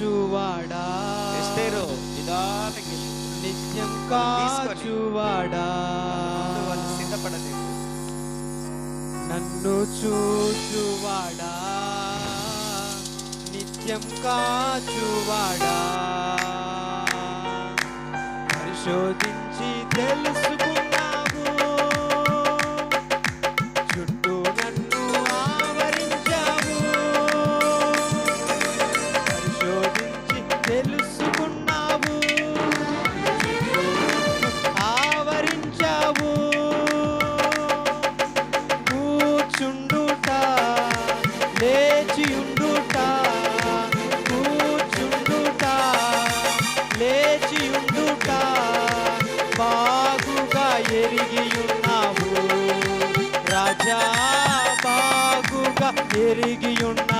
కాచువాడా ఎస్తేరు నిదానంగా. నిత్యం. కాచువాడా వాళ్ళు సిద్ధపడలేదు నన్ను చూచువాడా నిత్యం కాచువాడా పరిశోధించి తెలుసుకున్నావు బాగుగా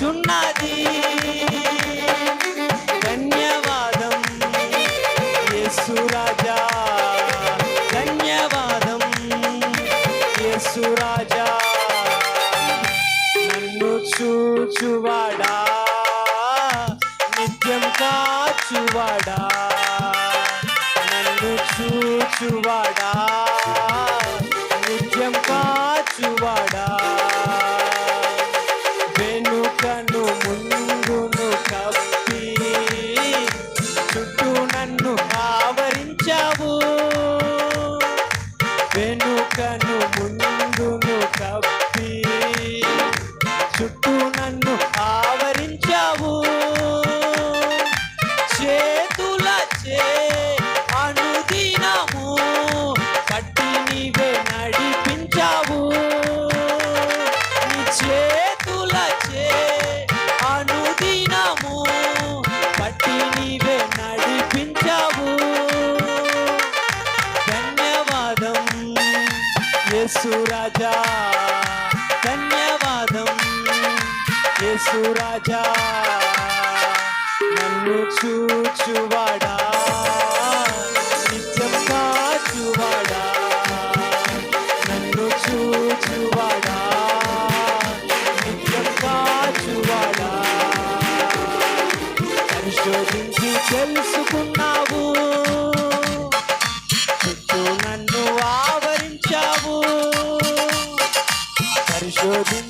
కలుగుచున్నది ధన్యవాదం. యేసురాజా ధన్యవాదం. యేసురాజా నన్ను చూచువాడా? నిత్యం కాచువాడా? నన్ను చూచువాడా? నిత్యం కాచువాడా? యేసురాజా ధన్యవాదం. యేసురాజా నన్ను చూచువాడా. నిత్యం కాచువాడా. నన్ను చూచువాడా. నిత్యం కాచువాడా. పరిశోధించి తెలుసుకున్నావు. Arabian